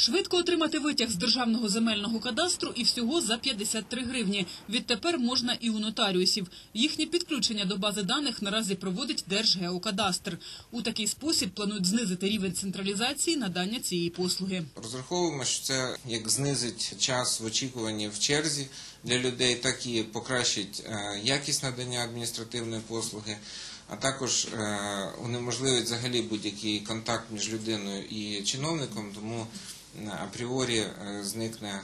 Швидко отримати витяг з державного земельного кадастру і всього за 53 гривні. Відтепер можна і у нотаріусів. Їхнє підключення до бази даних наразі проводить Держгеокадастр. У такий спосіб планують знизити рівень централізації надання цієї послуги. Розраховуємо, що це як знизить час в очікуванні в черзі для людей, так і покращить е, якість надання адміністративної послуги, а також е, унеможливить взагалі будь-який контакт між людиною і чиновником, тому е, апріорі е, зникне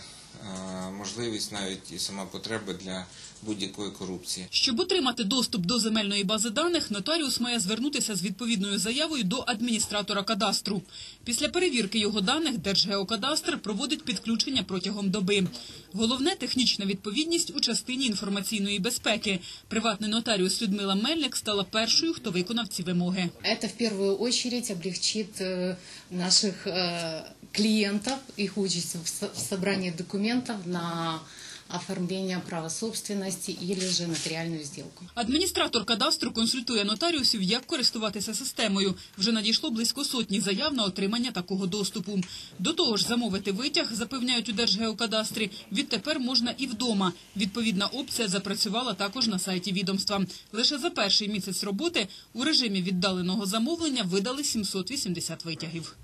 можливість навіть і сама потреба для будь-якої корупції. Щоб отримати доступ до земельної бази даних, нотаріус має звернутися з відповідною заявою до адміністратора кадастру. Після перевірки його даних Держгеокадастр проводить підключення протягом доби. Головне – технічна відповідність у частині інформаційної безпеки. Приватний нотаріус Людмила Мельник стала першою, хто виконав ці вимоги. Это в первую очередь облегчит э, наших э, клиентов, их участь в со- в собрании документов на оформление права собственности или же нотариальную сделку. Адміністратор кадастру консультує нотаріусів, як користуватися системою. Вже надійшло близько сотні заяв на отримання такого доступу. До того ж, замовити витяг, запевняють у Держгеокадастрі, відтепер можна і вдома. Відповідна опція запрацювала також на сайті відомства. Лише за перший місяць роботи у режимі віддаленого замовлення видали 780 витягів.